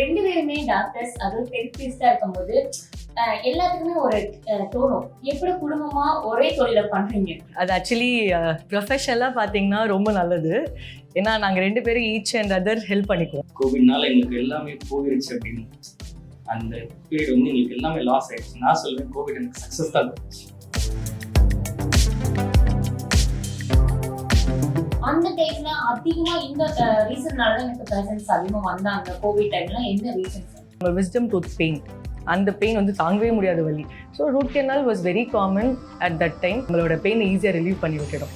ரெண்டு பேருமே டாக்டர்ஸ் அதுவும் தெரபிஸ்டா இருக்கும்போது எல்லாத்துக்குமே ஒரு தோணும். எப்படி குடும்பமா ஒரே தொழில பண்றீங்க? அது ஆக்சுவலி ப்ரொஃபஷனலாக பார்த்தீங்கன்னா ரொம்ப நல்லது. ஏன்னா நாங்கள் ரெண்டு பேரும் ஈச் அண்ட் அதர் ஹெல்ப் பண்ணிக்குவோம். கோவிட்னால எங்களுக்கு எல்லாமே போயிருச்சு அப்படின்னு. அந்த பீரியட் வந்து எங்களுக்கு எல்லாமே லாஸ் ஆயிடுச்சு நான் சொல்லுவேன் கோவிட் எனக்கு சக்ஸஸ் தான். அந்த டைம்ல அதிகமா இந்த ரீசன்னால எனக்கு பேஷன்ஸ் அதிகமா வந்தாங்க. கோவிட் டைம்ல என்ன ரீசன்ஸ் நம்ம விஸ்டம் டூத் பெயின் அந்த பெயின் வந்து தாங்கவே முடியாத வழி so root canal was very common at that time உங்களோட பெயினை ஈஸியாக ரிலீவ் பண்ணி விட்டுடும்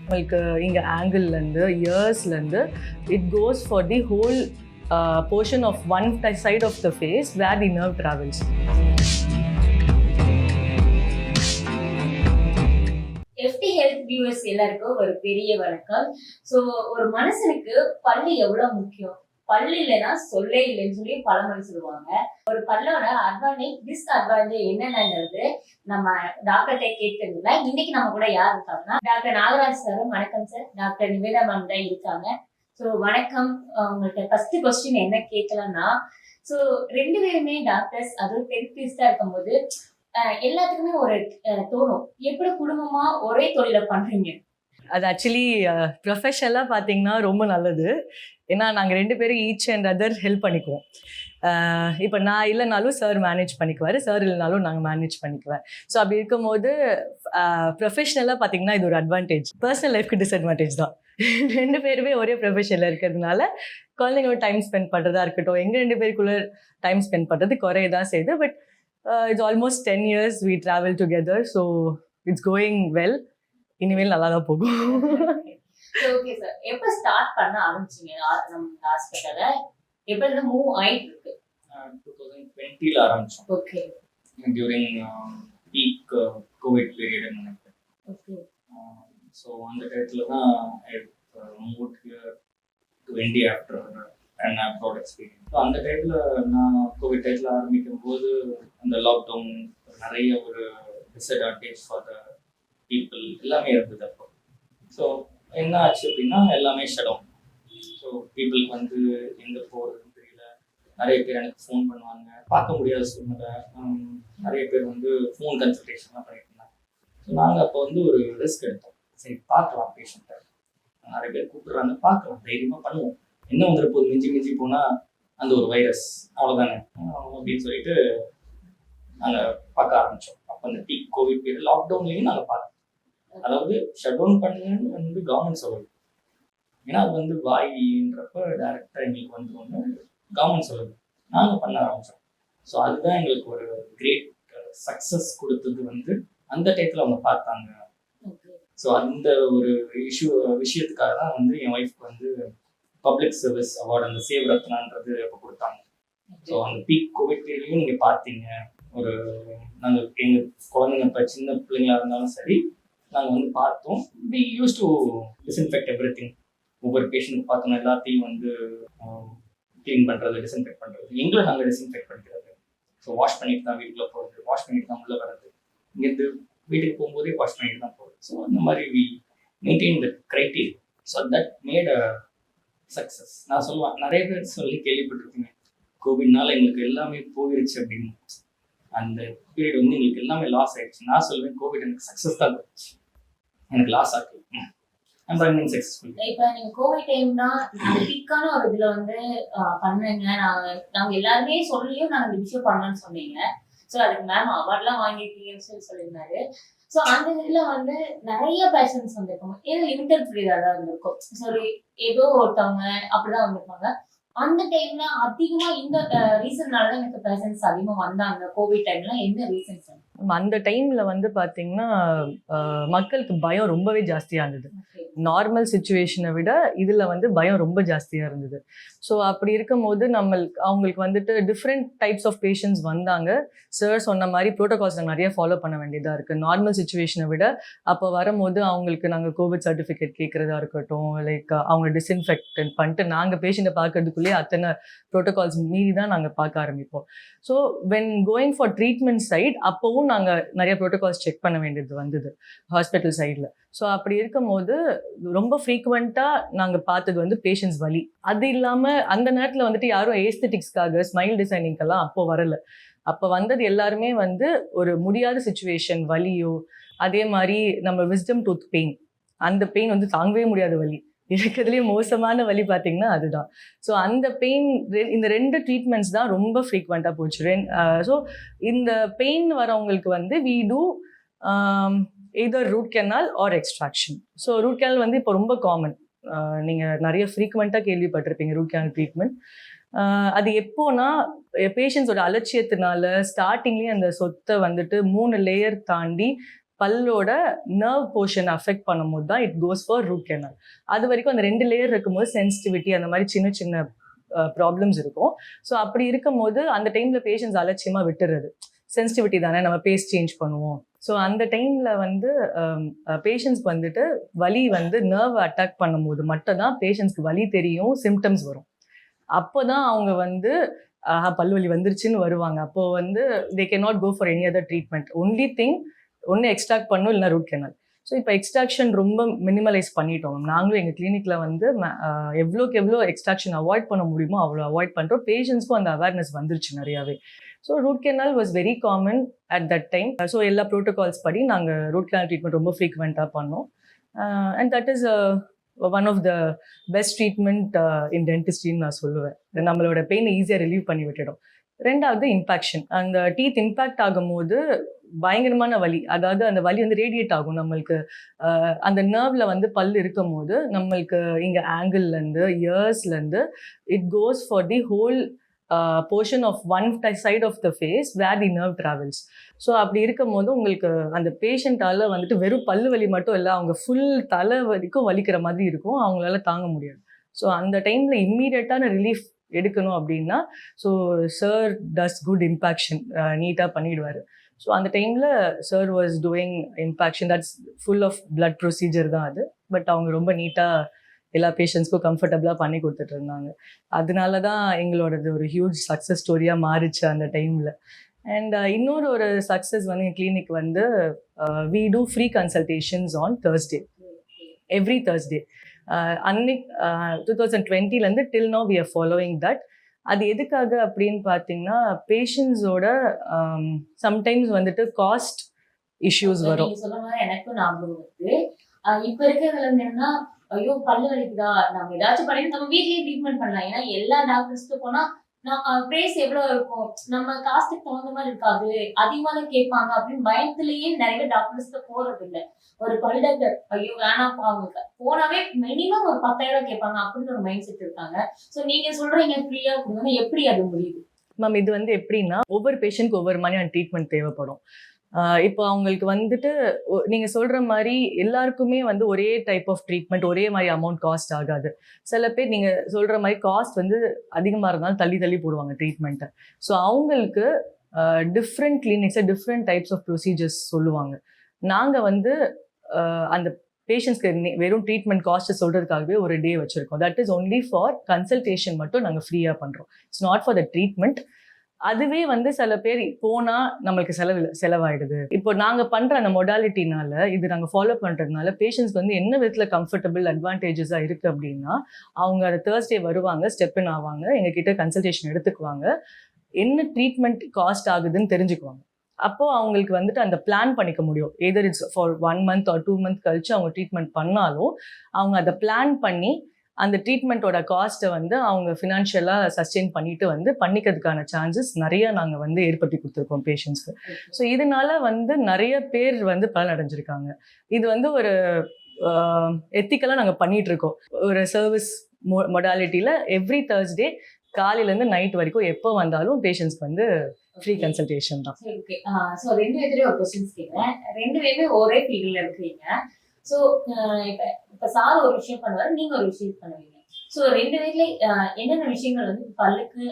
உங்களுக்கு இங்கே ஆங்கிள்லேருந்து இயர்ஸ்லேருந்து it goes for the whole portion of one side of the face where the nerve travels health viewers எல்லாருக்கும் ஒரு பெரிய வணக்கம். ஸோ ஒரு மனுஷனுக்கு பல்லு எவ்வளவு முக்கியம்? பல்லு இல்லைன்னா சொல்லே இல்லைன்னு சொல்லி பழமொழி சொல்லுவாங்க. ஒரு பல்லோட அட்வான்டேஜ் டிஸ்அட்வான்டேஜ் என்னென்னங்கிறது நம்ம டாக்டர்கிட்ட கேட்கறதுல இன்னைக்கு நம்ம கூட யார் இருக்காங்கன்னா டாக்டர் நாகராஜ் சார் வணக்கம் சார் டாக்டர் நிவேதா மேம் தான் இருக்காங்க. ஸோ வணக்கம். உங்கள்கிட்ட ஃபர்ஸ்ட் கொஸ்டின் என்ன கேட்கலாம்னா ஸோ ரெண்டு பேருமே டாக்டர்ஸ் அதுவும் தெரபிஸ்டா இருக்கும்போது எல்லாத்துக்குமே ஒரு தோணும். எப்படி குடும்பமா ஒரே தொழில பண்றீங்க? அது ஆக்சுவலி ப்ரொஃபஷனலாக பார்த்தீங்கன்னா ரொம்ப நல்லது. ஏன்னா நாங்கள் ரெண்டு பேரும் ஈச் அண்ட் அதர் ஹெல்ப் பண்ணிக்குவோம். இப்போ நான் இல்லைனாலும் சார் மேனேஜ் பண்ணிக்குவார். சார் இல்லைனாலும் நாங்கள் மேனேஜ் பண்ணிக்குவேன் ஸோ அப்படி இருக்கும்போது ப்ரொஃபஷனலாக பார்த்தீங்கன்னா இது ஒரு அட்வான்டேஜ் பர்சனல் லைஃப்க்கு டிஸ்அட்வான்டேஜ் தான். ரெண்டு பேருமே ஒரே ப்ரொஃபஷனில் இருக்கிறதுனால குழந்தைங்களோட டைம் ஸ்பெண்ட் பண்ணுறதா இருக்கட்டும் எங்கள் ரெண்டு பேருக்குள்ள டைம் ஸ்பெண்ட் பண்ணுறது குறைய தான் செய்யுது. But it's almost ten years we travel together so it's going well இனிமேல் நல்லா தான் போகும் ஓகே சார் எப்ப ஸ்டார்ட் பண்ண ஆரம்பிச்சீங்க? நம்ம ஹாஸ்பிட்டல எப்ப இருந்து மூவ் ஆயிட்டு இருக்கு டூ தௌசண்ட் டுவெண்ட்டியில் ஆரம்பித்தோம் okay during peak covid period நினைக்கிறேன். ஓகே ஸோ அந்த டயத்தில் தான் moved India after and abroad experience so அந்த டைத்தில் நான் கோவிட் டைத்தில் ஆரம்பிக்கும் போது அந்த லாக்டவுன் நிறைய ஒரு டிஸ்அட்வான்டேஜ் ஃபார் த பீப்புள் எல்லாமே இருந்தது அப்போ. ஸோ என்ன ஆச்சு அப்படின்னா எல்லாமே ஷடவுன் ஸோ பீப்புளுக்கு வந்து எங்கே போகிறதுன்னு தெரியல. நிறைய பேர் எனக்கு ஃபோன் பண்ணுவாங்க. பார்க்க முடியாத சூழ்நிலை. நிறைய பேர் வந்து ஃபோன் கன்சல்டேஷன்லாம் பண்ணிட்டு இருந்தாங்க. ஸோ நாங்கள் அப்போ வந்து ஒரு ரிஸ்க் எடுத்தோம். சரி பார்க்கலாம் பேஷண்ட்டை நிறைய பேர் கூப்பிடுறாங்க. பார்க்கலாம். தைரியமாக பண்ணுவோம். என்ன வந்துட்டு போகுது? மிஞ்சி மிஞ்சி போனால் அந்த ஒரு வைரஸ் அவ்வளோதானே அப்படின்னு சொல்லிட்டு நாங்கள் பார்க்க ஆரம்பித்தோம் அப்போ அந்த பீக் கோவிட் பீரியட் லாக்டவுன்லேயும் நாங்கள் பார்த்தோம். அதாவது ஷட் டவுன் பண்ணுங்கன்னு வந்து கவர்மெண்ட் சொல்லுது ஏன்னா அது வந்து வாயின்றப்ப டேரெக்டாக எங்களுக்கு வந்துரும்னு கவர்மெண்ட் சொல்லுது நாங்கள் பண்ண ஆரம்பித்தோம் ஸோ அதுதான் எங்களுக்கு ஒரு கிரேட் சக்ஸஸ் கொடுத்தது வந்து அந்த டயத்தில் அவங்க பார்த்தாங்க. ஸோ அந்த ஒரு இஷ்யூ விஷயத்துக்காக தான் வந்து என் ஒய்ஃப்க்கு வந்து பப்ளிக் சர்வீஸ் அவார்டு அந்த சேவ் ரத்னான்றது அப்போ கொடுத்தாங்க. ஸோ அந்த பீக் கோவிட் பீரியட்லையும் நீங்கள் பார்த்தீங்க. ஒரு நாங்கள் எங்கள் குழந்தைங்க இப்போ சின்ன பிள்ளைங்களா இருந்தாலும் சரி நாங்கள் வந்து பார்த்தோம். We use to disinfect everything ஒவ்வொரு பேஷண்ட்டுக்கு பார்த்தோம் எல்லாத்தையும் வந்து க்ளீன் பண்ணுறது டிஸ்இன்ஃபெக்ட் பண்ணுறது எங்களை நாங்கள் டிஸ்இன்ஃபெக்ட் பண்ணிக்கிறது. ஸோ வாஷ் பண்ணிட்டு தான் வீட்டுக்குள்ளே போகிறது வாஷ் பண்ணிட்டு தான் உள்ளே வர்றது. இங்கேருந்து வீட்டுக்கு போகும்போதே வாஷ் பண்ணிட்டு தான் போகிறது ஸோ அந்த மாதிரி we maintain the criteria so that made a success நான் சொல்லுவேன் நிறைய பேர் சொல்லி கேள்விப்பட்டிருக்கீங்க கோவிட்னால எங்களுக்கு எல்லாமே போயிருச்சு அப்படின்னு. அந்த பீரியட் வந்து எங்களுக்கு எல்லாமே லாஸ் ஆயிடுச்சு நான் சொல்லுவேன் கோவிட் எனக்கு சக்ஸஸ் தான் கொடுத்துச்சு எனக்கு லாஸ் ஆகுது ஐம் ரன்னிங் சக்ஸஸ்ஃபுல் நீங்க கோவிட் டைம்னா பீக்கான ஒரு இதுல வந்து அஹ், பண்ணுங்க. நாங்க நாங்க எல்லாருமே சொல்லியும் நாங்க இந்த விஷயம் பண்ணணும்னு சொன்னீங்க. ஸோ அதுக்கு மேம் அவார்ட்லாம் வாங்கியிருக்கீங்கன்னு சொல்லி சொல்லியிருந்தாரு. சோ அந்த இதுல வந்து நிறைய பேஷன்ஸ் வந்திருக்கும். ஏதோ பீரியடா தான் இருந்திருக்கும் சரி ஏதோ ஒருத்தவங்க அப்படிதான் வந்திருப்பாங்க. அந்த டைம்ல அதிகமா இந்த ரீசன்னால தான் எனக்கு பேஷன்ஸ் அதிகமா வந்தாங்க கோவிட் டைம்ல என்ன ரீசன் சார் அந்த டைமில் வந்து பார்த்தீங்கன்னா அஹ், மக்களுக்கு பயம் ரொம்பவே ஜாஸ்தியாக இருந்தது. நார்மல் சுச்சுவேஷனை விட இதில் வந்து பயம் ரொம்ப ஜாஸ்தியாக இருந்தது. ஸோ அப்படி இருக்கும்போது நம்ம அவங்களுக்கு வந்துட்டு டிஃப்ரெண்ட் டைப்ஸ் ஆஃப் பேஷண்ட்ஸ் வந்தாங்க. சார் சொன்ன மாதிரி ப்ரோட்டோகால்ஸ் நிறைய ஃபாலோ பண்ண வேண்டியதாக இருக்குது நார்மல் சுச்சுவேஷனை விட அப்போ வரும்போது அவங்களுக்கு நாங்கள் கோவிட் சர்டிஃபிகேட் கேட்குறதா இருக்கட்டும் லைக் அவங்க டிஸ்இன்ஃபெக்டன் பண்ணிட்டு நாங்கள் பேஷண்ட்டை பார்க்கறதுக்குள்ளேயே அத்தனை ப்ரோட்டோகால்ஸ் மீறி தான் நாங்கள் பார்க்க ஆரம்பிப்போம். So when going for treatment side அப்போவும் நாங்கள் நிறைய ப்ரோட்டோகால்ஸ் செக் பண்ண வேண்டியது வந்தது. ஹாஸ்பிட்டல் சைடில் ஸோ அப்படி இருக்கும்போது ரொம்ப ஃப்ரீக்குவெண்ட்டாக நாங்கள் பார்த்தது வந்து பேஷண்ட்ஸ் வலி. அது இல்லாமல் அந்த நேரத்தில் வந்துட்டு யாரும் ஏஸ்தட்டிக்ஸ்க்காக ஸ்மைல் டிசைனிங்கெல்லாம் அப்போ வரல. அப்போ வந்தது எல்லாருமே வந்து ஒரு முடியாத சுச்சுவேஷன் வலியோ அதே மாதிரி நம்ம விஸ்டம் டூத் பெயின் அந்த பெயின் வந்து தாங்கவே முடியாத வலி. இருக்கிறதுலேயே மோசமான வலி பார்த்தீங்கன்னா அதுதான். ஸோ அந்த பெயின் இந்த ரெண்டு ட்ரீட்மெண்ட்ஸ் தான் ரொம்ப ஃப்ரீக்வெண்ட்டாக போச்சு. ரென் ஸோ இந்த பெயின் வரவங்களுக்கு வந்து we do either root canal or extraction so root canal வந்து இப்போ ரொம்ப காமன் நீங்கள் நிறைய ஃப்ரீக்வெண்ட்டாக கேள்விப்பட்டிருப்பீங்க ரூட் கேனல் ட்ரீட்மெண்ட் அது எப்போனா பேஷண்ட்ஸோட அலட்சியத்தினால ஸ்டார்டிங்லேயே அந்த சொத்தை வந்துட்டு மூணு லேயர் தாண்டி பல்லோட நர்வ் போர்ஷன் அஃபெக்ட் பண்ணும்போது தான் it goes for root canal அது வரைக்கும் அந்த ரெண்டு லேயர் இருக்கும்போது சென்சிட்டிவிட்டி அந்த மாதிரி சின்ன சின்ன ப்ராப்ளம்ஸ் இருக்கும். ஸோ அப்படி இருக்கும்போது அந்த டைமில் பேஷண்ட்ஸ் அலட்சியமாக விட்டுறது. சென்சிட்டிவிட்டி தானே நம்ம பேஸ் சேஞ்ச் பண்ணுவோம். ஸோ அந்த டைமில் வந்து um, uh, பேஷண்ட்ஸ்க்கு வந்துட்டு வலி வந்து நர்வ் அட்டாக் பண்ணும்போது மட்டும் தான் பேஷண்ட்ஸ்க்கு வலி தெரியும் சிம்டம்ஸ் வரும். அப்போ தான் அவங்க வந்து ஆஹா பல்வலி வந்துருச்சுன்னு வருவாங்க. அப்போது வந்து they can not go for any other treatment only thing ஒன்று எக்ஸ்ட்ராக்ட் பண்ணும் இல்லைனா ரூட் கெனல் ஸோ இப்போ எக்ஸ்ட்ராக்ஷன் ரொம்ப மினிமலைஸ் பண்ணிட்டோம். நாங்களும் எங்கள் கிளினிக்கில் வந்து எவ்வளோக்கு எவ்வளோ எக்ஸ்ட்ராக்ஷன் அவாய்ட் பண்ண முடியுமோ அவ்வளோ அவாய்ட் பண்ணுறோம் பேஷண்ட்ஸ்க்கும் அந்த அவேர்னஸ் வந்துருச்சு நிறையாவே. So root canal was very common at that time so எல்லா ப்ரோட்டோகால்ஸ் படி நாங்கள் ரூட் கெனால் ட்ரீட்மெண்ட் ரொம்ப ஃப்ரீக்வெண்ட்டாக பண்ணோம். And that is one of the best treatment in டென்டிஸ்ட்ரின்னு நான் சொல்லுவேன். நம்மளோட பெயினை ஈஸியாக ரிலீவ் பண்ணி விட்டுடும். ரெண்டாவது இம்பாக்ஷன் அந்த டீத் இம்பேக்ட் ஆகும்போது பயங்கரமான வலி. அதாவது அந்த வலி வந்து ரேடியேட் ஆகும் நம்மளுக்கு. அந்த நர்வ்ல வந்து பல் இருக்கும் போது நம்மளுக்கு இங்கே ஆங்கிள்லேருந்து இயர்ஸ்லேருந்து it goes for the whole portion of one side of the face where the nerve travels so அப்படி இருக்கும் போது உங்களுக்கு அந்த பேஷண்ட்டால் வந்துட்டு வெறும் பல்லு வலி மட்டும் இல்லை அவங்க ஃபுல் தலை வலிக்கும் வலிக்கிற மாதிரி இருக்கும். அவங்களால தாங்க முடியாது. ஸோ அந்த டைமில் இம்மீடியட்டான ரிலீஃப் எடுக்கணும் அப்படின்னா so sir does good impaction நீட்டாக பண்ணிடுவார். ஸோ அந்த டைமில் sir was doing impaction that's full of blood procedure தான் அது. பட் அவங்க ரொம்ப நீட்டாக எல்லா பேஷண்ட்ஸ்க்கும் கம்ஃபர்டபுளாக பண்ணி கொடுத்துட்டு இருந்தாங்க. அதனால தான் எங்களோடது ஒரு ஹியூஜ் சக்ஸஸ் ஸ்டோரியாக மாறிச்சு அந்த டைமில் அண்ட் uh, இன்னொரு ஒரு சக்ஸஸ் வந்து என் கிளினிக் வந்து we do free consultations on Thursday every Thursday அன்னைக்கு two thousand டுவெண்ட்டிலேருந்து till now we are following that அது எதுக்காக அப்படின்னு பார்த்தீங்கன்னா பேஷண்ட்ஸோட சம்டைம்ஸ் வந்துட்டு காஸ்ட் இஷ்யூஸ் வரும். நீங்க சொல்ல மாதிரி எனக்கும் ஞாபகம் ஆஹ் இப்ப இருக்கிறதுல என்னன்னா ஐயோ பல்லு வலிக்குதா? நம்ம ஏதாச்சும் பண்ணி நம்ம வீட்லயே ட்ரீட்மெண்ட் பண்ணலாம். ஏன்னா எல்லா டாக்டர்ஸ்க்கு போனா பிரைஸ் எவ்வளவு இருக்கும்? நம்ம காஸ்ட்டுக்கு தகுந்த மாதிரி இருக்காது. அதிகமா தான் கேட்பாங்க அப்படின்னு பயத்துலயே நிறைய டாக்டர்ஸ்க்கு போறது இல்லை ஒரு பல்டாக்டர் ஐயோ வேணாம் அவங்க போனாவே மினிமம் ஒரு பத்தாயிரம் கேட்பாங்க அப்படின்னு ஒரு மைண்ட் செட் இருக்காங்க. சோ நீங்க சொல்றீங்க ஃப்ரீயா கொடுங்க. எப்படி அது முடியுது? மேம் இது வந்து எப்படின்னா ஒவ்வொரு பேஷண்ட்க்கு ஒவ்வொரு மாதிரியான ட்ரீட்மெண்ட் தேவைப்படும். இப்போ அவங்களுக்கு வந்துட்டு நீங்கள் நீங்க சொல்ற மாதிரி எல்லாருக்குமே வந்து ஒரே டைப் ஆஃப் ட்ரீட்மெண்ட் ஒரே மாதிரி அமௌண்ட் காஸ்ட் ஆகாது. சில பேர் நீங்க சொல்ற மாதிரி காஸ்ட் வந்து அதிகமாக இருந்தாலும் தள்ளி தள்ளி போடுவாங்க ட்ரீட்மெண்ட்டை ஸோ அவங்களுக்கு டிஃப்ரெண்ட் கிளினிக்ஸை டிஃப்ரெண்ட் டைப்ஸ் ஆஃப் ப்ரொசீஜர்ஸ் சொல்லுவாங்க. நாங்கள் வந்து அந்த பேஷண்ட்ஸ்க்கு வெறும் ட்ரீட்மெண்ட் காஸ்ட்டை சொல்கிறதுக்காகவே ஒரு டே வச்சுருக்கோம். That is only for consultation மட்டும் நாங்கள் ஃப்ரீயாக பண்ணுறோம் it's not for the treatment அதுவே வந்து சில பேர் போனா நம்மளுக்கு செலவு செலவாயிடுது. இப்போ நாங்க பண்ற அந்த மொடாலிட்டினால இது நாங்க ஃபாலோ பண்றதுனால பேஷண்ட்ஸ் வந்து என்ன விதத்துல கம்ஃபர்டபுள் அட்வான்டேஜஸா இருக்கு அப்படின்னா அவங்க அந்த தேர்ஸ்டே வருவாங்க ஸ்டெப் இன் ஆவாங்க எங்க கிட்ட கன்சல்டேஷன் எடுத்துக்குவாங்க. என்ன ட்ரீட்மெண்ட் காஸ்ட் ஆகுதுன்னு தெரிஞ்சுக்குவாங்க. அப்போ அவங்களுக்கு வந்துட்டு அந்த பிளான் பண்ணிக்க முடியும். Either it's for one month or two month கழிச்சு அவங்க ட்ரீட்மெண்ட் பண்ணாலும் அவங்க அதை பிளான் பண்ணி அந்த ட்ரீட்மெண்ட்டோட காஸ்ட்டை வந்து அவங்க ஃபினான்ஷியலாக சஸ்டெயின் பண்ணிட்டு வந்து பண்ணிக்கிறதுக்கான சான்சஸ் நிறைய நாங்கள் வந்து ஏற்படுத்தி கொடுத்துருக்கோம் பேஷண்ட்ஸ்க்கு ஸோ இதனால வந்து நிறைய பேர் வந்து பலன் அடைஞ்சிருக்காங்க இது வந்து ஒரு எத்திக்கலாக நாங்கள் பண்ணிட்டு இருக்கோம் ஒரு சர்வீஸ் மொ மொடாலிட்டியில் எவ்ரி தேர்ஸ்டே காலையிலேருந்து நைட் வரைக்கும் எப்போ வந்தாலும் பேஷண்ட்ஸ்க்கு வந்து ஃப்ரீ கன்சல்டேஷன் தான். ஓகே ஸோ ரெண்டு பேர்த்துலயும் ஒரு கொஸ்டின்ஸ் கேட்குறேன் ரெண்டு பேருமே ஒரே ஃபீல்டில் இருக்கிறீங்க ஸோ இப்போ இப்போ சார் ஒரு விஷயம் பண்ணுவார் நீங்க ஒரு விஷயம் பண்ணுவீங்க. ஸோ ரெண்டு பேர்ல என்னென்ன விஷயங்கள் வந்து பல்லுக்கு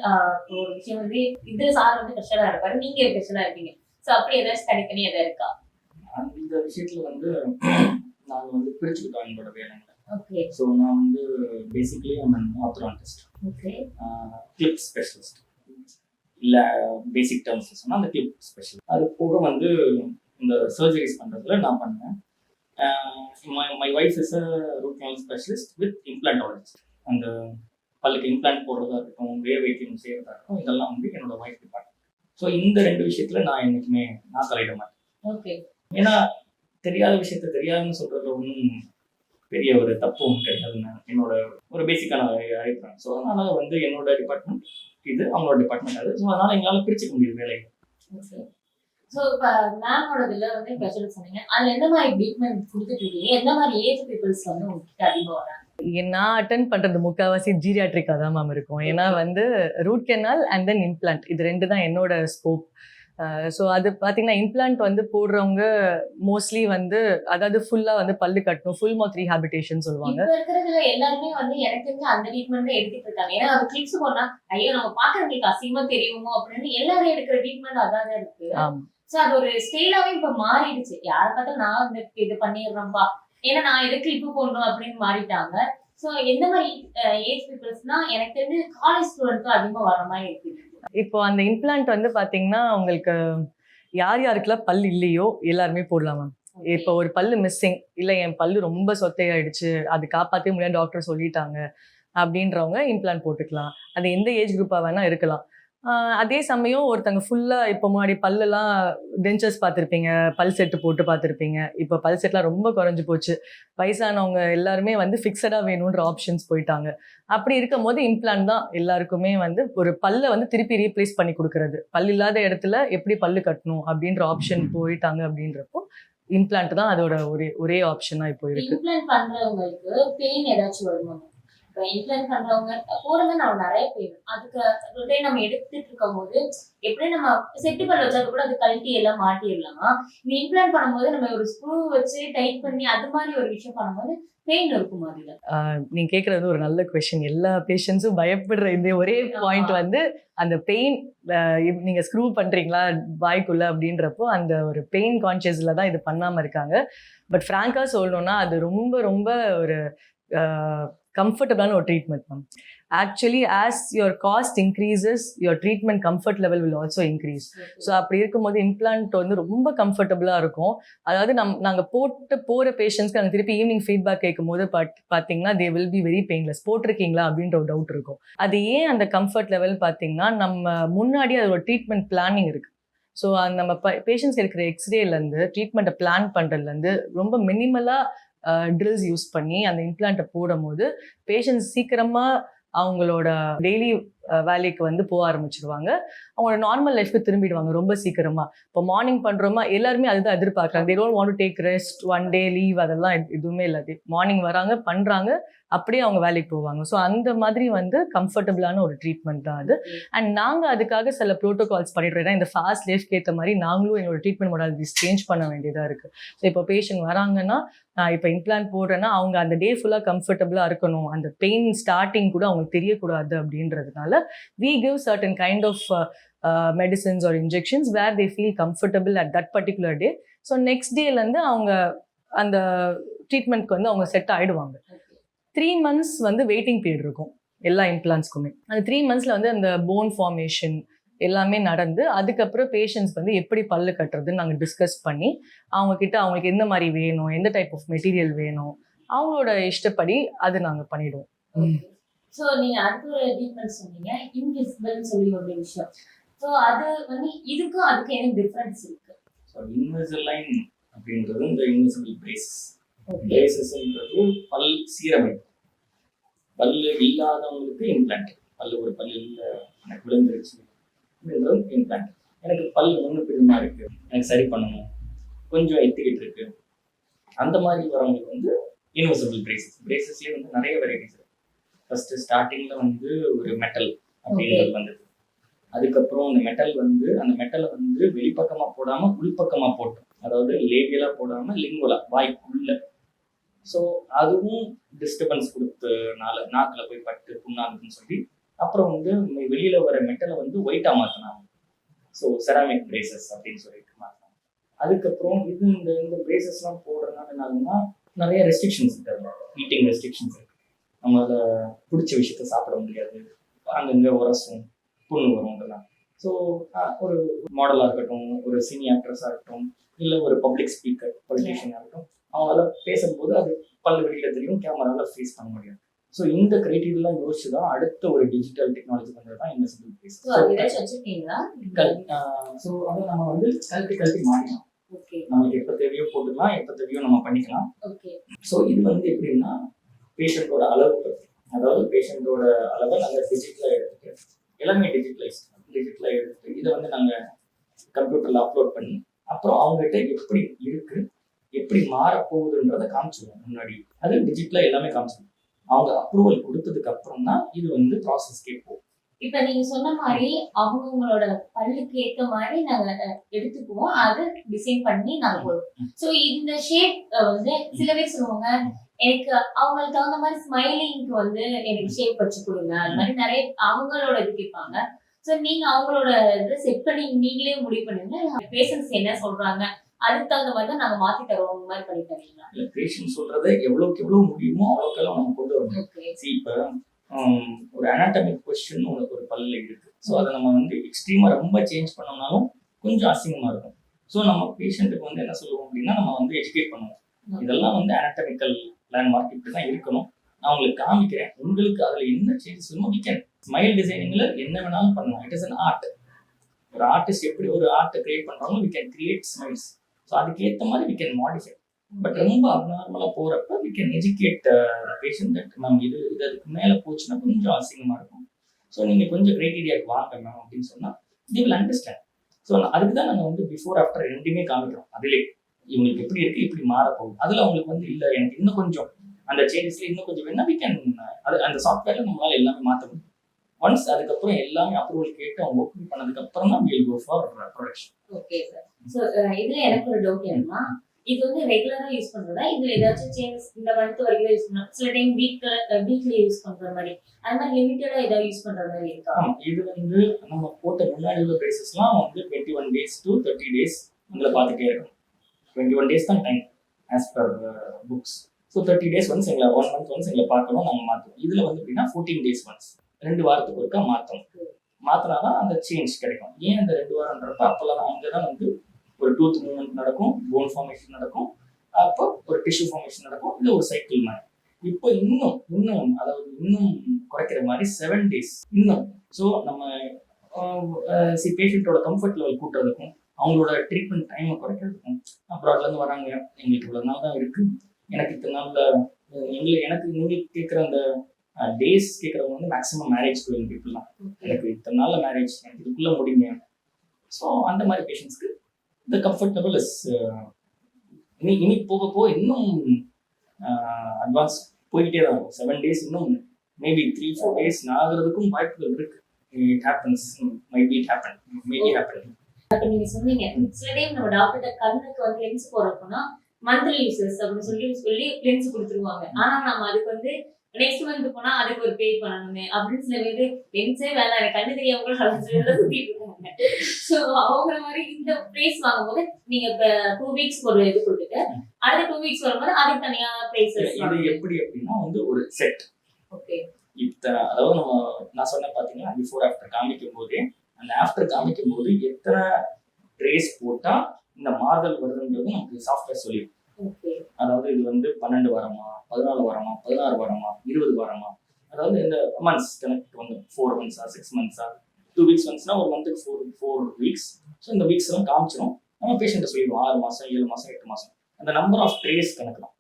ஒரு விஷயம் வந்து இதுல சார் வந்து ஸ்பெஷலா இருப்பாரு நீங்க ஸ்பெஷலா இருப்பீங்க. ஸோ அப்படி ஏதாச்சும் தனித்தனி எதாவது இருக்கா? அந்த விஷயத்துல வந்து நாங்கள் வந்து பிரிச்சுக்கிட்டோம் எங்களோட வேலைங்களை ஓகே ஸோ நான் வந்து basically I'm an orthodontist okay clip specialist இல்லை பேசிக் டேர்ம்ஸ் சொன்னால் அந்த கிளிப் ஸ்பெஷல் அது போக வந்து இந்த சர்ஜரிஸ் பண்ணுறதுல நான் பண்ணேன். My wife is a root canal specialist with implantologist அந்த பல்லுக்கு இம்ப்ளான்ட் போடுறதா இருக்கட்டும் வேர் வைத்தியம் செய்யறதா இருக்கட்டும் இதெல்லாம் வந்து என்னோட ஒய்ஃப் டிபார்ட்மெண்ட் ஸோ இந்த ரெண்டு விஷயத்துல நான் என்னைக்குமே நான் தலையிட மாட்டேன். ஓகே ஏன்னா தெரியாத விஷயத்த தெரியாதுன்னு சொல்றது ஒன்றும் பெரிய ஒரு தப்பு ஒன்றும் கிடையாதுன்னு என்னோட ஒரு பேசிக்கான அழைப்பேன் ஸோ அதனால வந்து என்னோட டிபார்ட்மெண்ட் இது அவங்களோட டிபார்ட்மெண்ட் அது. ஸோ அதனால எங்களால் பிரிச்சுக்க முடியுது வேலையை. ஓகே ஸோ இப்போ மேமோட இதில் வந்து ஸ்பெஷல் சொன்னீங்க. அதில் எந்த மாதிரி ட்ரீட்மெண்ட் கொடுத்துட்டு எந்த மாதிரி ஏஜ் பீப்புள்ஸ் வந்து உங்ககிட்ட அதிகமாக வராங்க? நான் அட்டன் பண்றது முக்கால்வாசி ஜீரியாட்ரிக்காக தான் மேம் இருக்கும். ஏன்னா வந்து root canal and then implant இது ரெண்டு தான் என்னோட ஸ்கோப் ஸோ அது பார்த்தீங்கன்னா இம்ப்ளான்ட் வந்து போடுறவங்க மோஸ்ட்லி வந்து அதாவது ஃபுல்லாக வந்து பல்லு கட்டணும். ஃபுல் மவுத் ரீஹாபிட்டேஷன் சொல்லுவாங்க. இருக்கிறதுல எல்லாருமே வந்து எனக்கு தெரிஞ்சு அந்த ட்ரீட்மெண்ட் எடுத்துட்டு இருக்காங்க. ஏன்னா அது கிளிப்ஸ் போனா ஐயோ நம்ம பாக்குறவங்களுக்கு அசிங்கமா தெரியுமோ அப்படின்னு எல்லாரும் எடுக்கிற ட்ரீட்மெண்ட் அதான் இருக்கு. சோ அது ஒரு ஸ்டைலாவே இப்ப மாறிடுச்சு. யார பார்த்தா நான் இந்த இது பண்ணிடுறேன்ப்பா ஏன்னா நான் எது கிளிப்பு போடணும் அப்படின்னு மாறிட்டாங்க. சோ எந்த மாதிரி ஏஜ் பீப்புள்ஸ்னா எனக்கு தெரிஞ்சு காலேஜ் ஸ்டூடெண்ட்க்கும் அதிகமா வர மாதிரி இருக்கு இப்போ அந்த இம்ப்ளான்ட் வந்து பார்த்தீங்கன்னா உங்களுக்கு யார் யாருக்கெல்லாம் பல் இல்லையோ எல்லாருமே போடலாம் மேம் இப்போ ஒரு பல்லு மிஸ்ஸிங் இல்லை என் பல்லு ரொம்ப சொத்தையாயிடுச்சு அது காப்பாற்றவே முடியாது டாக்டர் சொல்லிட்டாங்க அப்படின்றவங்க இம்ப்ளான்ட் போட்டுக்கலாம். அது எந்த ஏஜ் குரூப்பாக வேணால் இருக்கலாம். அதே சமயம் ஒருத்தங்க ஃபுல்லாக இப்போ முன்னாடி பல்லெல்லாம் டென்ச்சர்ஸ் பார்த்துருப்பீங்க பல் செட்டு போட்டு பார்த்துருப்பீங்க. இப்போ பல் செட்லாம் ரொம்ப குறைஞ்சி போச்சு. வயசானவங்க எல்லாருமே வந்து ஃபிக்ஸடாக வேணுன்ற ஆப்ஷன்ஸ் போயிட்டாங்க. அப்படி இருக்கும் போது இம்ப்ளான் தான் எல்லாருக்குமே வந்து ஒரு பல்லை வந்து திருப்பி ரீப்ளேஸ் பண்ணி கொடுக்கறது. பல் இல்லாத இடத்துல எப்படி பல்லு கட்டணும் அப்படின்ற ஆப்ஷன் போயிட்டாங்க அப்படின்றப்போ இம்ப்ளான்ட் தான் அதோட ஒரே ஒரே ஆப்ஷனாக இப்போ இருக்கு. இப்போ இம்ப்ளான்ட் பண்றவங்க போடுங்க நம்ம நிறைய பெயின் அதுக்கு ரொட்டே நம்ம எடுத்துட்டு இருக்கும் போது எப்படி நம்ம செட்டு பல் வச்சா கூட அது கழட்டி எல்லாம் மாட்டிடலாம். இந்த இம்ப்ளான்ட் பண்ணும்போது நம்ம ஒரு ஸ்க்ரூ வச்சு டைட் பண்ணி அது மாதிரி ஒரு விஷயம் பண்ணும்போது பெயின் இருக்கும் அதுல. நீங்க கேட்கறது ஒரு நல்ல கொஷின் எல்லா பேஷண்ட்ஸும் பயப்படுற இந்த ஒரே பாயிண்ட் வந்து அந்த பெயின் நீங்க ஸ்க்ரூ பண்றீங்களா வாய்க்குள்ள அப்படின்றப்போ அந்த ஒரு பெயின் கான்சியஸ்ல தான் இது பண்ணாம இருக்காங்க. பட் ஃப்ராங்கா சொல்லணும்னா அது ரொம்ப ரொம்ப ஒரு கம்ஃபர்டபுளான ஒரு treatment ma'am actually as your cost increases your treatment comfort level will also increase so அப்படி இருக்கும்போது இம்ப்ளான்ட் வந்து ரொம்ப கம்ஃபர்டபுளாக இருக்கும். அதாவது நம் நாங்கள் போட்டு போகிற பேஷண்ட்ஸ்க்கு நாங்கள் திருப்பி ஈவினிங் ஃபீட்பேக் கேட்கும்போது பட் பார்த்தீங்கன்னா they will be very painless போட்டிருக்கீங்களா? அப்படின்ற ஒரு டவுட் இருக்கும். அது ஏன் அந்த கம்ஃபர்ட் லெவல் பார்த்தீங்கன்னா நம்ம முன்னாடி அது ஒரு ட்ரீட்மெண்ட் பிளானிங் இருக்குது ஸோ அந்த நம்ம பேஷண்ட்ஸ் இருக்கிற எக்ஸ்ரேலேருந்து ட்ரீட்மெண்ட்டை பிளான் பண்ணுறதுலேருந்து ரொம்ப மினிமலாக ட்ரில்ஸ் யூஸ் பண்ணி அந்த இம்ப்ளான்ட்டை போடும்போது பேஷண்ட்ஸ் சீக்கிரமாக அவங்களோட டெய்லி வேலைக்கு வந்து போக ஆரம்பிச்சிருவாங்க. அவங்களோட நார்மல் லைஃப்க்கு திரும்பிடுவாங்க ரொம்ப சீக்கிரமா. இப்போ மார்னிங் பண்றோமா எல்லாருமே அதுதான் எதிர்பார்க்குறாங்க. They don't want to take rest one day leave அதெல்லாம் எதுவுமே இல்லை. மார்னிங் வராங்க பண்றாங்க அப்படியே அவங்க வேலைக்கு போவாங்க. ஸோ அந்த மாதிரி வந்து கம்ஃபர்டபுளான ஒரு ட்ரீட்மெண்ட் தான் அது. அண்ட் நாங்கள் அதுக்காக சில ப்ரோட்டோகால்ஸ் பண்ணிடுறோம் ஏன்னா இந்த ஃபாஸ்ட் லைஃப்க்கு ஏற்ற மாதிரி நாங்களும் எங்களோட ட்ரீட்மெண்ட் மாடல்ஸ் சேஞ்ச் பண்ண வேண்டியதாக இருக்குது ஸோ இப்போ பேஷண்ட் வராங்கன்னா நான் இப்போ இம்ப்ளான்ட் போடுறேன்னா அவங்க அந்த டே ஃபுல்லாக கம்ஃபர்டபுளாக இருக்கணும். அந்த பெயின் ஸ்டார்டிங் கூட அவங்களுக்கு தெரியக்கூடாது அப்படின்றதுனால we give certain kind of medicines or injections where injections where they feel comfortable at that so next டேலேருந்து அவங்க அந்த ட்ரீட்மெண்ட்க்கு வந்து அவங்க செட் ஆகிடுவாங்க த்ரீ மந்த்ஸ் வந்து வெயிட்டிங் பீரியட் இருக்கும் எல்லா இம்ப்ளான்ஸ்க்குமே அந்த த்ரீ மந்த்ஸில் வந்து அந்த போன் ஃபார்மேஷன் எல்லாமே நடந்து அதுக்கப்புறம் பேஷண்ட்ஸ் வந்து எப்படி பல்லு கட்டுறதுன்னு நாங்கள் டிஸ்கஸ் பண்ணி அவங்கக்கிட்ட அவங்களுக்கு எந்த மாதிரி வேணும் எந்த டைப் ஆஃப் மெட்டீரியல் வேணும் அவங்களோட இஷ்டப்படி அது நாங்கள் பண்ணிவிடுவோம் ஸோ நீங்க அடுத்த ஒரு ட்ரீட்மெண்ட் சொன்னீங்க இன்விசிபிள் சொல்லி ஒரு விஷயம். ஸோ அது வந்து இதுக்கும் அதுக்கு என்ன டிஃபரன்ஸ் இருக்கு? ஸோ இன்விசிலைன் அப்படின்றது இந்த இன்விசிபிள் பிரேசஸ் பிரேசஸ்ன்றது பல் சீரமைப்பு. பல்லு இல்லாதவங்களுக்கு இம்ப்ளான்ட் பல்லு ஒரு பல் இல்லை எனக்கு விழுந்துருச்சு அப்படின்றது இம்ப்ளான்ட் எனக்கு பல் முன்னு பின்னமா இருக்கு எனக்கு சரி பண்ணணும் கொஞ்சம் எத்திக்கிட்டு இருக்கு. அந்த மாதிரி வரவங்களுக்கு வந்து இன்விசிபிள் பிரேசஸ் பிரேசஸ்லேயே வந்து நிறைய வெரைட்டிஸ் இருக்கு. ஃபர்ஸ்ட் ஸ்டார்டிங்ல வந்து ஒரு மெட்டல் அப்படின்றது வந்தது. அதுக்கப்புறம் அந்த மெட்டல் வந்து அந்த மெட்டலை வந்து வெளிப்பக்கமா போடாம உள்பக்கமா போட்டோம். அதாவது லேபியலா போடாம லிங்குவலா வாய்க்குள்ள. ஸோ அதுவும் டிஸ்டர்பன்ஸ் கொடுத்தனால நாக்குல போய் பட்டு புண்ணாகுதுன்னு சொல்லி அப்புறம் வந்து வெளியில வர மெட்டலை வந்து ஒயிட்டா மாத்தினாங்க. ஸோ செராமிக் பிரேசஸ் அப்படின்னு சொல்லிட்டு மாத்தினாங்க. அதுக்கப்புறம் இது இந்த இந்த பிரேசஸ்லாம் போடுறதுனால என்ன ஆகுதுன்னா நிறைய ரெஸ்ட்ரிக்ஷன்ஸ் இருக்கு ஈட்டிங் ரெஸ்ட்ரிக்ஷன்ஸ் நம்மளால பிடிச்ச விஷயத்த சாப்பிட முடியாது. அங்கங்க உரசும் புண்ணு வரும் இதெல்லாம் ஸோ ஒரு மாடலாக இருக்கட்டும் ஒரு சினி ஆக்ட்ரஸாக இருக்கட்டும் இல்லை ஒரு பப்ளிக் ஸ்பீக்கர் பொலிட்டீஷியனாக இருக்கட்டும் அவங்களால பேசும்போது அது பல்லு வெளியில தெரியும் கேமராவில் ஃபேஸ் பண்ண முடியும் ஸோ இந்த கிரைட்டீரியெல்லாம் யோசிச்சு தான் அடுத்த ஒரு டிஜிட்டல் டெக்னாலஜி பண்ணுறது தான் இன்வெசிபிள் ஃபேஸ் ஸோ அது நம்ம வந்து கழட்டி மாறிக்கலாம் ஓகே நமக்கு எப்போ தேவையோ போட்டுக்கலாம் எப்போ தேவையோ நம்ம பண்ணிக்கலாம். ஸோ இது வந்து எப்படின்னா பேஷண்ட்டோட அளவு அதாவது பேஷண்ட்டோட அளவை நாங்கள் டிஜிட்டலாக எடுத்துட்டு எல்லாமே டிஜிட்டலைஸ் டிஜிட்டலாக எடுத்துட்டு இதை வந்து நாங்கள் கம்ப்யூட்டரில் அப்லோட் பண்ணி அப்புறம் அவங்ககிட்ட எப்படி இருக்கு எப்படி மாறப்போகுதுன்றதை காமிச்சிடுவோம் முன்னாடி. அது டிஜிட்டலாக எல்லாமே காமிச்சிடுவோம் அவங்க அப்ரூவல் கொடுத்ததுக்கு அப்புறம் தான் இது வந்து ப்ராசஸ்க்கே போகும். இப்ப நீங்க சொன்ன மாதிரி அவங்கவுங்களோட பல்லுக்கு ஏத்த மாதிரி நாங்க எடுத்துக்குவோம். அது டிசைன் பண்ணி நாங்க போடுவோம். சோ இந்த ஷேப் வந்து சில பேர் சொல்லுவாங்க எனக்கு அவங்களுக்கு தகுந்த மாதிரி ஸ்மைலிங்க்கு வந்து எனக்கு ஷேப் வச்சு கொடுங்க. அது மாதிரி நிறைய அவங்களோட இது கேட்பாங்க. சோ நீங்க அவங்களோட இதை செட் பண்ணி நீங்களே முடிவு பண்ணுங்க. பேஷன்ஸ் என்ன சொல்றாங்க அதுக்கு தகுந்த மாதிரி தான் நாங்க மாத்தி தருவோம். மாதிரி பண்ணி தரீங்களா? இல்லை பேஷண்ட் சொல்கிறத எவ்வளோக்கு எவ்வளோ முடியுமோ அவ்வளோக்கெல்லாம் நம்ம கொண்டு வரணும். இப்போ ஒரு அனாட்டமிக் கொஸ்டின் உனக்கு ஒரு பல்ல இருக்கு. ஸோ அதை நம்ம வந்து எக்ஸ்ட்ரீமாக ரொம்ப சேஞ்ச் பண்ணோம்னாலும் கொஞ்சம் அசிங்கமாக இருக்கும். ஸோ நம்ம பேஷண்ட்டுக்கு வந்து என்ன சொல்லுவோம் அப்படின்னா நம்ம வந்து எஜுகேட் பண்ணுவோம் இதெல்லாம் வந்து அனாட்டமிக்கல் லேண்ட்மார்க் இப்படி தான் இருக்கணும். நான் உங்களுக்கு காமிக்கிறேன் உங்களுக்கு அதில் என்ன சேஞ்சஸ் வேணுமோ we can. ஸ்மைல் டிசைனிங்கில் என்ன வேணாலும் பண்ணலாம். இட் இஸ் an ஆர்ட் ஒரு ஆர்டிஸ்ட் எப்படி ஒரு ஆர்ட்டை கிரியேட் பண்ணுறாங்களோ we can create smiles so அதுக்கேற்ற மாதிரி we can modify. பட் ரொம்ப அப்நார்மலாக போகிறப்ப we can educate patient that ma'am இது இது அதுக்கு மேலே போச்சுன்னா கொஞ்சம் அசிங்கமாக இருக்கும். ஸோ நீங்கள் கொஞ்சம் கிரைட்டீரியாவுக்கு வாங்க மேம் அப்படின்னு சொன்னால் தி வில் அண்டர்ஸ்டாண்ட் ஸோ அதுக்கு தான் நாங்கள் வந்து பிஃபோர் ஆஃப்டர் ரெண்டுமே காமிக்கிறோம். அதிலே இவங்களுக்கு எப்படி இருக்கு இப்படி மாறப்போகுது அதில் அவங்களுக்கு வந்து இல்லை எனக்கு இன்னும் கொஞ்சம் அந்த சேஞ்சஸ்ல இன்னும் கொஞ்சம் வேணா வி கேன் அது அந்த சாஃப்ட்வேர்ல நம்மளால எல்லாமே மாற்ற முடியும். ஒன்ஸ் அதுக்கப்புறம் எல்லாமே அப்ரூவல் கேட்டு அவங்க ஓப்பன் பண்ணதுக்கு அப்புறம் தான் will go for production okay sir so இதுல எனக்கு ஒரு டவுட் என்னன்னா இது வந்து ரெகுலரா யூஸ் பண்றதா? இதுல ஏதாச்சும் சேஞ்சஸ் இந்த மந்த் வரைக்கும் யூஸ் பண்ணலாம் சில டைம் வீக்ல வீக்லி யூஸ் பண்ற மாதிரி. அது மாதிரி லிமிட்டடா ஏதாவது யூஸ் பண்ற மாதிரி இருக்கா? இது வந்து நம்ம போட்ட முன்னாடி உள்ள பேசஸ்லாம் வந்து twenty one days to thirty days உங்களை பார்த்துட்டே இருக்கும் டுவெண்ட்டி ஒன் டேஸ் தான் time as per books so thirty days once எங்களை ஒன் மந்த் ஒன்ஸ் எங்களை பார்க்கணும் நாங்கள் மாற்றுவோம் இதில் வந்து எப்படின்னா ஃபோர்டீன் டேஸ் ஒன்ஸ் ரெண்டு வாரத்துக்கு ஒருக்கா மாற்றணும் மாற்றினா தான் அந்த சேஞ்ச் கிடைக்கும். ஏன் அந்த ரெண்டு வாரம்ன்றப்ப அப்போல்லாம் அங்கே தான் வந்து ஒரு டூத் மூவ்மெண்ட் நடக்கும் போன் ஃபார்மேஷன் நடக்கும் அப்போ ஒரு டிஷ்யூ ஃபார்மேஷன் நடக்கும் இது ஒரு சைக்கிள் மாதிரி. இப்போ இன்னும் இன்னும் அதாவது இன்னும் குறைக்கிற மாதிரி செவன் டேஸ் இன்னும். ஸோ நம்ம சி பேஷண்ட்டோட கம்ஃபர்ட் லெவல் கூட்டுறதுக்கும் அவங்களோட ட்ரீட்மெண்ட் டைமை குறைக்கிறதுக்கும் அப்ராட்லேருந்து வராங்க எங்களுக்கு இவ்வளோ நாள் தான் இருக்கு. எனக்கு இத்தனை நாளில் எங்களுக்கு எனக்கு நீங்கள் கேட்குற அந்த டேஸ் கேட்குறவங்க வந்து மேக்ஸிமம் மேரேஜ் கோயில் பீப்புள் தான் எனக்கு இத்தனை நாளில் மேரேஜ் எனக்கு இதுக்குள்ளே முடிங்க ஸோ அந்த மாதிரி பேஷண்ட்ஸ்க்கு இந்த கம்ஃபர்டபுள் இஸ் இனி இனி போக போக இன்னும் அட்வான்ஸ் போய்கிட்டே தான் இருக்கும். செவன் டேஸ் இன்னும் மேபி த்ரீ ஃபோர் டேஸ் ஆகிறதுக்கும் வாய்ப்புகள் இருக்கு. It happens might be happen maybe happen அப்ப நீங்க சொன்னீங்க சில டைம் நம்ம டாக்டர் கண்ணுக்கு வந்து லென்ஸ் போறப்போனா மந்த்லி யூசஸ் அப்படின்னு சொல்லி சொல்லி லென்ஸ் கொடுத்துருவாங்க. ஆனா நம்ம அதுக்கு வந்து நெக்ஸ்ட் மந்த் போனா அதுக்கு ஒரு பே பண்ணணுமே அப்படின்னு சில பேர் லென்ஸே வேணாம் எனக்கு கண்ணு தெரியாம கூட சுத்திட்டு இருக்காங்க ஸோ அவங்க மாதிரி இந்த பிரைஸ் வாங்கும்போது நீங்க இப்ப டூ வீக்ஸ் ஒரு இது கொடுத்துட்டு அடுத்த டூ வீக்ஸ் வரும்போது அதுக்கு தனியா பிரைசஸ் இது எப்படி அப்படின்னா வந்து ஒரு செட் ஓகே இத்தனை அதாவது நம்ம நான் சொன்னேன் பார்த்தீங்கன்னா பிஃபோர் ஆஃப்டர் காமிக்கும் போதே அந்த ஆஃப்டர் காமிக்கும் போது எத்தனை ட்ரேஸ் போட்டால் இந்த மாறுதல் வருதுன்றது நமக்கு சாஃப்ட்வேர் சொல்லிடும் அதாவது இது வந்து பன்னெண்டு வாரமா பதினாலு வாரமா பதினாறு வாரமா இருபது வாரமா? அதாவது இந்த மந்த்ஸ் கணக்கு வந்து ஃபோர் மந்த்ஸா சிக்ஸ் மந்த்ஸா டூ வீக்ஸ் மந்த்ஸ்னா ஒரு மந்த்துக்கு ஃபோர் ஃபோர் வீக்ஸ் ஸோ இந்த வீக்ஸ் எல்லாம் காமிச்சிடும் நம்ம பேஷண்ட்டை சொல்லிடுவோம். ஆறு மாதம் ஏழு மாதம் எட்டு மாதம் அந்த நம்பர் ஆஃப் ட்ரேஸ் கணக்கு தான்.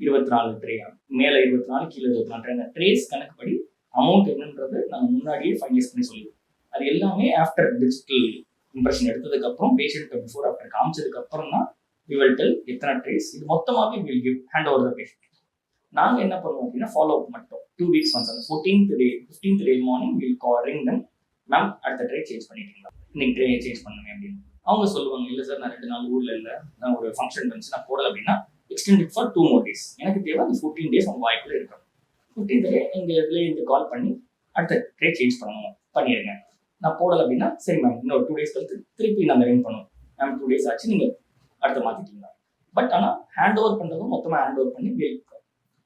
இருபத்தி நாலு ட்ரே மேலே இருபத்தி நாலு கீழே இருபத்தி நாலு ட்ரே அந்த ட்ரேஸ் கணக்குப்படி அமௌண்ட் என்னன்றது நாங்கள் முன்னாடியே ஃபைனலைஸ் பண்ணி சொல்லிடுவோம். அது எல்லாமே ஆஃப்டர் டிஜிட்டல் இம்ப்ரெஷன் எடுத்ததுக்கப்புறம் பேஷண்ட்டை பிஃபோர் ஆஃப்டர் காமிச்சதுக்கப்புறம் தான் வி வில் டெல் எத்தனை ட்ரேஸ் இது மொத்தமாகவே will give hand over the patient நாங்கள் என்ன பண்ணுவோம் அப்படின்னா ஃபாலோ அப் மட்டும். டூ வீக்ஸ் ஒன்ஸ் அந்த fourteenth day fifteenth day morning will calling them ma'am அடுத்த ட்ரே சேஞ்ச் பண்ணிட்டீங்களா? இன்னைக்கு ட்ரே சேஞ்ச் பண்ணுங்க அப்படின்னு. அவங்க சொல்லுவாங்க இல்லை சார் நான் ரெண்டு நாள் ஊரில் இல்லை. நான் ஒரு ஃபங்க்ஷன் வந்துச்சு நான் போடல அப்படின்னா extended for two more days எனக்கு தேவை அந்த ஃபோர்டீன் டேஸ் உங்கள் வாய்ப்பில் இருக்கும் ஃபிஃப்டீன்த் டே எங்கள் இதில் கால் பண்ணி அடுத்த ட்ரே சேஞ்ச் பண்ணணும். பண்ணிடுங்க நான் போடலை அப்படின்னா சரி மேம் இன்னொரு டூ டேஸ் கழித்து திருப்பி நாங்கள் ரெயின் பண்ணுவோம். மேம் டூ டேஸ் ஆச்சு நீங்கள் அடுத்த மாற்றிட்டீங்களா பட் ஆனால் ஹேண்ட் ஓவர் பண்ணுறதும் மொத்தமாக ஹேண்ட் ஓவர் பண்ணி bill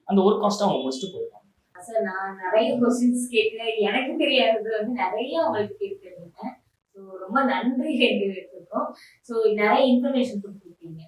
அந்த ஒரு காஸ்ட்டை அவங்க முடிச்சுட்டு போயிடுவாங்க. சார் நான் நிறைய கொஸ்டின்ஸ் கேட்கிறேன். எனக்கு தெரியாதது வந்து நிறைய அவங்களுக்கு கேட்டுருந்தேன். ஸோ ரொம்ப நன்றி கேட்டு ஸோ நிறைய இன்ஃபர்மேஷன் கொடுத்துருக்கீங்க.